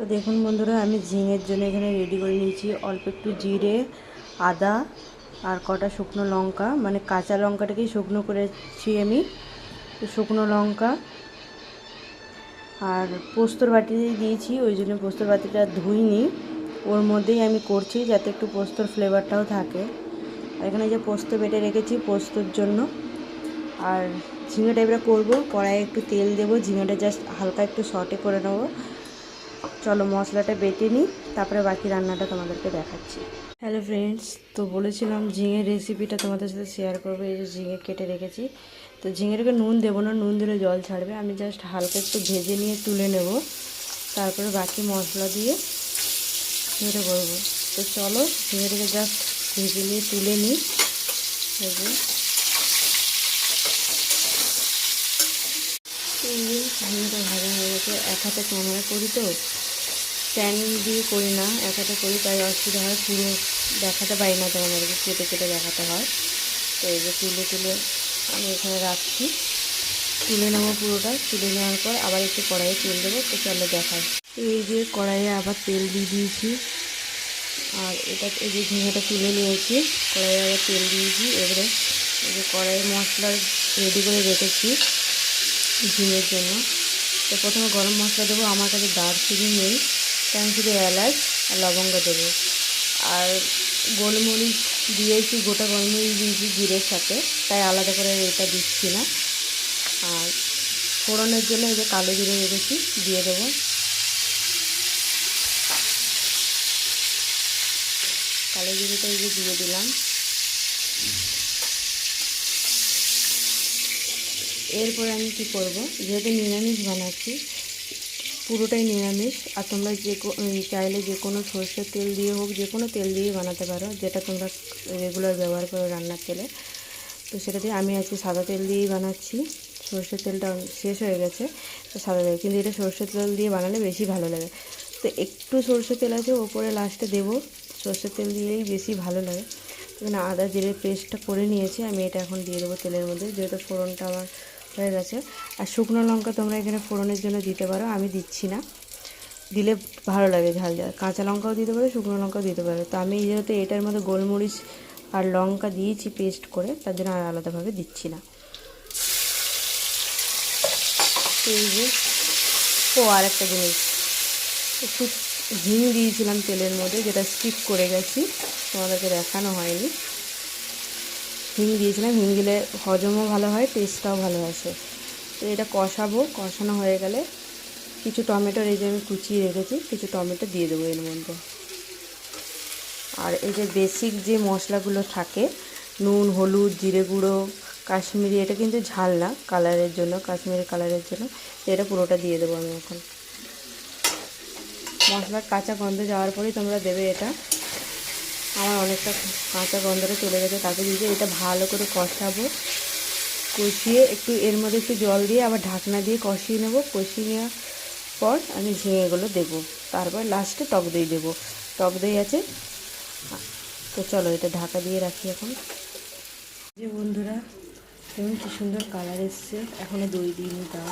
তো দেখুন বন্ধুরা, আমি ঝিঙের জন্য এখানে রেডি করে নিয়েছি অল্প একটু জিরে, আদা আর কটা শুকনো লঙ্কা। মানে কাঁচা লঙ্কাটাকেই শুকনো করেছি আমি। তো শুকনো লঙ্কা আর পোস্তর বাটি দিয়েছি, ওই জন্য পোস্তর বাটিটা ধুইনি। ওর মধ্যেই আমি করছি যাতে একটু পোস্তর ফ্লেভারটাও থাকে। আর এখানে যে পোস্ত বেটে রেখেছি পোস্তর জন্য। আর ঝিঙে টাইপটা করব, কড়াইয়ে একটু তেল দেবো, ঝিঙেটা জাস্ট হালকা একটু শর্টে করে নেব। চলো মশলাটা বেটে নিই, তারপরে বাকি রান্নাটা তোমাদেরকে দেখাচ্ছি। হ্যালো ফ্রেন্ডস তো বলেছিলাম ঝিঙের রেসিপিটা তোমাদের সাথে শেয়ার করব, এই যে ঝিঙে কেটে রেখেছি। তো ঝিঙেটাকে নুন দেবো না, নুন দিলে জল ছাড়বে। আমি জাস্ট হালকা একটু ভেজে নিয়ে তুলে নেব। তারপরে বাকি মশলা দিয়ে ঝিঙেটা করব। তো চলো ঝিঙেটাকে জাস্ট ভেজে নিয়ে তুলে নিই। ঝিঙেটা ভাজা হয়ে গেছে। এক হাতে ক্যামেরা করি তো। স্ট্যান্ড দিয়ে করি না এক হাতে করি, তাই অসুবিধা হয়। পুরো দেখাতে পারি না তোমাদেরকে কেটে কেটে দেখাতে হয়। তো এই যে তুলে তুলে আমি এখানে রাখছি। তুলে নেব পুরোটা, তুলে নেওয়ার পর আবার একটু কড়াইয়ে তেল দেবো, তো চলো দেখাই। এই যে কড়াইয়ে আবার তেল দিয়ে দিয়েছি। আর এটা, এই যে ঝিঙেটা তুলে নিয়েছি, কড়াইয়ে আবার তেল দিয়েছি। এবারে এই যে কড়াইয়ে মশলা রেডি করে রেখেছি ঝিঙের জন্য। তো প্রথমে গরম মশলা দেবো, আমার কাছে দারচিনি নেই। তাই এলাচ আর লবঙ্গ দেবো। আর গোলমরিচ দিয়েছি, গোটা গোলমরিচ দিয়েছি জিরের সাথে, তাই আলাদা করে এটা দিচ্ছি না। আর ফোড়নের জন্য এই যে কালো জিরে রেখেছি, দিয়ে দেবো। কালো জিরেটা এই যে দিয়ে দিলাম। এরপরে আমি কি করব? যেহেতু নিরামিষ বানাচ্ছি পুরোটাই নিরামিষ আর তোমরা যে চাইলে যে কোনো সর্ষের তেল দিয়ে হোক, যে কোনো তেল দিয়ে বানাতে পারো, যেটা তোমরা রেগুলার ব্যবহার করো রান্নার তেলে। তো সেটা দিয়ে আমি আজকে সাদা তেল দিয়েই বানাচ্ছি। সর্ষের তেলটা শেষ হয়ে গেছে, তো সাদা তেল। কিন্তু এটা সর্ষের তেল দিয়ে বানালে বেশি ভালো লাগে। তো একটু সর্ষের তেল আছে, ওপরে লাস্টে দেবো। সর্ষের তেল দিয়েই বেশি ভালো লাগে। এখানে আদা জিরে পেস্টটা করে নিয়েছি, আমি এটা এখন দিয়ে দেবো তেলের মধ্যে। যেহেতু ফোড়নটা আমার হয়ে গেছে। আর শুকনো লঙ্কা তোমরা এখানে ফোড়নের জন্য দিতে পারো, আমি দিচ্ছি না। দিলে ভালো লাগে ঝাল ঝাল। কাঁচা লঙ্কাও দিতে পারো, শুকনো লঙ্কাও দিতে পারো। তো আমি যেহেতু এটার মধ্যে গোলমরিচ আর লঙ্কা দিয়েছি পেস্ট করে, তার জন্য আর আলাদাভাবে দিচ্ছি না। এই যে, ও আর একটা জিনিস। একটু হিং দিয়েছিলাম তেলের মধ্যে, যেটা স্কিপ করে গেছি, তোমাদেরকে দেখানো হয়নি। হিং দিয়েছিলাম, হিং দিলে হজমও ভালো হয় টেস্টটাও ভালো আসে। তো এটা কষাবো, কষানো হয়ে গেলে কিছু টমেটোর এই যে আমি কুচিয়ে রেখেছি, কিছু টমেটো দিয়ে দেবো এর মধ্যে। আর এই যে বেসিক যে মশলাগুলো থাকে, নুন, হলুদ, জিরে গুঁড়ো, কাশ্মীরি, এটা কিন্তু ঝাল না, কালারের জন্য, কাশ্মীরি কালারের জন্য এটা পুরোটা দিয়ে দেবো আমি এখন। মশলার কাঁচা গন্ধ যাওয়ার পরেই তোমরা দেবে এটা। আমার অনেকটা কাঁচা গন্ধটা চলে গেছে তাকে দিয়ে এটা ভালো করে কষাবো। কষিয়ে একটু এর মধ্যে একটু জল দিয়ে আবার ঢাকনা দিয়ে কষিয়ে নেব। কষিয়ে নেওয়ার পর আমি ঝিঙেগুলো দেবো। তারপর লাস্টে টক দই দেবো। টক দই আছে। তো চলো এটা ঢাকা দিয়ে রাখি এখন। যে বন্ধুরা, দেখুন কি সুন্দর কালার এসছে। এখনও দই দিইনি তাও।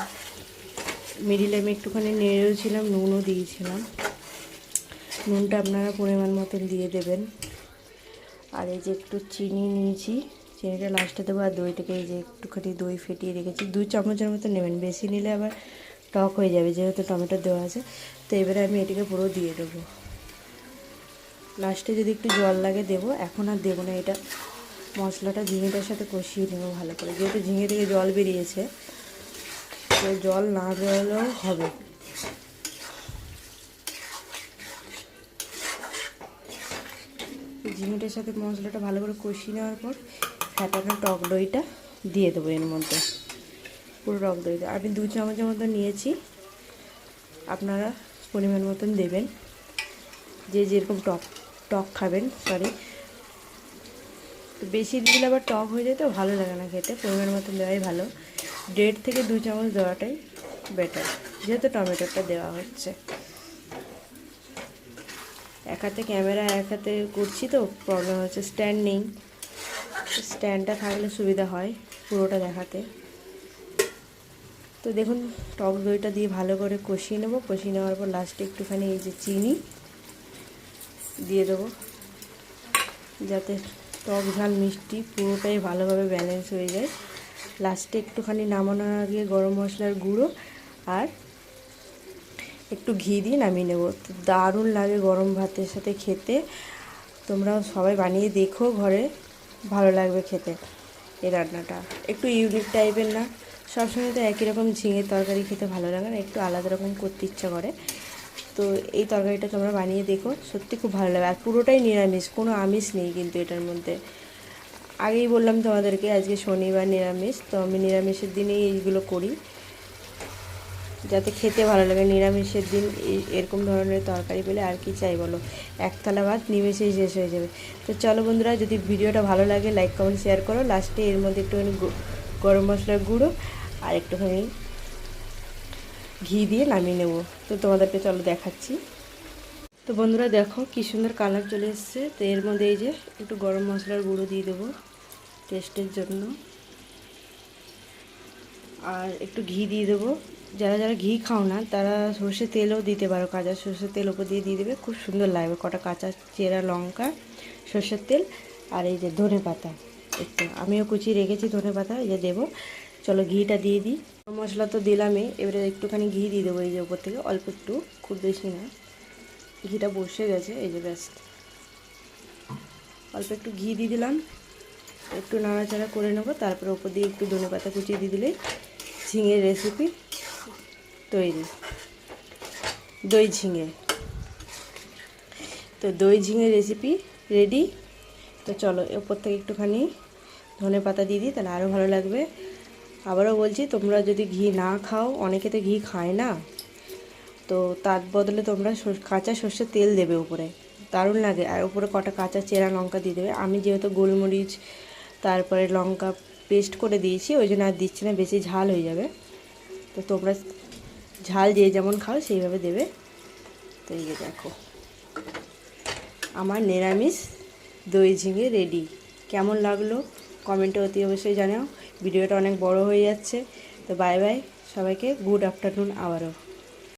মিডিলে আমি একটুখানি নেড়েওছিলাম নুনও দিয়েছিলাম। নুনটা আপনারা পরিমাণ মতন দিয়ে দেবেন। আর এই যে একটু চিনি নিয়েছি, চিনিটা লাস্টে দেবো আর দইটাকে এই যে একটুখানি দই ফেটিয়ে রেখেছি। দু চামচের মতো নেবেন, বেশি নিলে আবার টক হয়ে যাবে যেহেতু টমেটো দেওয়া আছে। তো এবারে আমি এটিকে পুরো দিয়ে দেবো। লাস্টে যদি একটু জল লাগে দেবো, এখন আর দেবো না, এটা মশলাটা ঝিঙেটার সাথে কষিয়ে নেব ভালো করে। যেহেতু ঝিঙে থেকে জল বেরিয়েছে, তো জল না দেওয়ালেও হবে। ঝিঙেটার সাথে মশলাটা ভালো করে কষিয়ে নেওয়ার পর ফ্যাটানো টক দইটা দিয়ে দেবো এর মধ্যে। পুরো টক দইটা আমি দু চামচের মতো নিয়েছি। আপনারা পরিমাণ মতন দেবেন। যে যেরকম টক টক খাবেন সরি তো বেশি দিলে আবার টক হয়ে যায় তো, ভালো লাগে না খেতে। পরিমাণ মতন দেওয়াই ভালো। দেড় থেকে দু চামচ দেওয়াটাই বেটার যেহেতু টমেটোটা দেওয়া হচ্ছে। এক হাতে ক্যামেরা, এক হাতে করছি তো প্রবলেম হচ্ছে স্ট্যান্ড নেই। স্ট্যান্ডটা থাকলে সুবিধা হয় পুরোটা দেখাতে। তো দেখুন টক দইটা দিয়ে ভালো করে কষিয়ে নেব। কষিয়ে নেওয়ার পর লাস্টে একটুখানি এই যে চিনি দিয়ে দেবো। যাতে টক ঝাল মিষ্টি পুরোটাই ভালোভাবে ব্যালেন্স হয়ে যায়। লাস্টে একটুখানি নামানোর আগে গরম মশলার গুঁড়ো আর একটু ঘি দিয়ে নামিয়ে নেব। তো দারুণ লাগে গরম ভাতের সাথে খেতে। তোমরা সবাই বানিয়ে দেখো ঘরে, ভালো লাগবে খেতে এই রান্নাটা। একটু ইউনিক টাইপের না, সবসময় তো একই রকম ঝিঙের তরকারি খেতে ভালো লাগে না, একটু আলাদা রকম করতে ইচ্ছা করে। তো এই তরকারিটা তোমরা বানিয়ে দেখো, সত্যি খুব ভালো লাগে। আর পুরোটাই নিরামিষ, কোনো আমিষ নেই কিন্তু এটার মধ্যে। আগেই বললাম তোমাদেরকে, আজকে শনিবার নিরামিষ, তো আমি নিরামিষের দিনেই এইগুলো করি। যাতে খেতে ভালো লাগে। নিরামিষের দিন এরকম ধরনের তরকারি পেলে আর কি চাই বলো? এক থালা ভাত নিমেষেই শেষ হয়ে যাবে। তো চলো বন্ধুরা, যদি ভিডিওটা ভালো লাগে লাইক কমেন্ট শেয়ার করো। লাস্টে এর মধ্যে একটুখানি গরম মশলার গুঁড়ো আর একটুখানি ঘি দিয়ে নামিয়ে নেব। তো তোমাদেরকে চলো দেখাচ্ছি। তো বন্ধুরা দেখো কি সুন্দর কালার চলে এসছে। তো এর মধ্যে এই যে একটু গরম মশলার গুঁড়ো দিয়ে দেবো টেস্টের জন্য। আর একটু ঘি দিয়ে দেবো। যারা যারা ঘি খাও না, তারা সর্ষে তেলও দিতে পারো কাঁচা সর্ষের তেল ওপর দিয়ে দিয়ে দেবে, খুব সুন্দর লাগবে। কটা কাঁচা চেরা লঙ্কা, সর্ষের তেল আর এই যে ধনে পাতা। একটু আমিও কুচি রেখেছি ধনে পাতা, এই যে দেবো। চলো ঘিটা দিয়ে দিই। মশলা তো দিলামই, এবারে একটুখানি ঘি দিয়ে দেবো এই যে উপর থেকে, অল্প একটু, খুব বেশি না। ঘিটা বসে গেছে, এই যে ব্যাস। অল্প একটু ঘি দিয়ে দিলাম, একটু নাড়াচাড়া করে নেব, তারপরে ওপর দিয়ে একটু ধনে পাতা কুচিয়ে দিয়ে দিলেই ঝিঙের রেসিপি তৈরি। দই ঝিঙে। তো দই ঝিঙের রেসিপি রেডি তো চলো ওপর থেকে একটুখানি ধনে পাতা দিয়ে দিই, তাহলে আরও ভালো লাগবে। আবারও বলছি, তোমরা যদি ঘি না খাও, অনেকে তো ঘি খায় না। তো তার বদলে তোমরা কাঁচা সর্ষের তেল দেবে উপরে। দারুণ লাগে। আর উপরে কটা কাঁচা চেরা লঙ্কা দিয়ে দেবে। আমি যেহেতু গোলমরিচ, তারপরে লঙ্কা পেস্ট করে দিয়েছি, ওই জন্য আর দিচ্ছি না, বেশি ঝাল হয়ে যাবে। তো তোমরা ঝাল যে যেমন খাও সেইভাবে দেবে। তো এই যে দেখো। আমার নিরামিষ দই ঝিঙে রেডি। কেমন লাগল? কমেন্টে অতি অবশ্যই জানাও। ভিডিওটা অনেক বড় হয়ে যাচ্ছে। তো বাই বাই সবাইকে গুড আফটারনুন আবারও।